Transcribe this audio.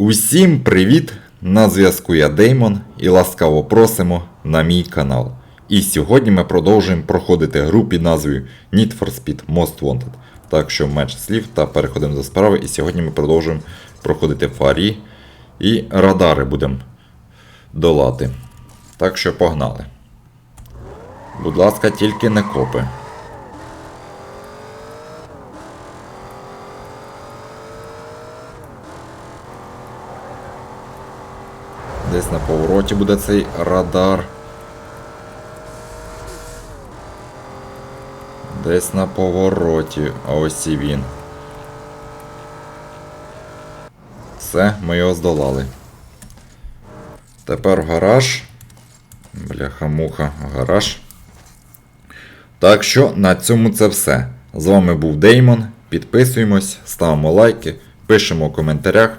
Усім привіт! На зв'язку я Деймон і ласкаво просимо на мій канал. І сьогодні ми продовжуємо проходити гру під назвою Need for Speed Most Wanted. Так що меч слів та переходимо до справи. І сьогодні ми продовжуємо проходити фарі і радари будемо долати. Так що погнали. Будь ласка, тільки не копи. Десь на повороті буде цей радар. Десь на повороті, а ось і він. Все, ми його здолали. Тепер гараж. Бляха-муха, гараж. Так що на цьому це все. З вами був Деймон. Підписуємось, ставимо лайки, пишемо у коментарях.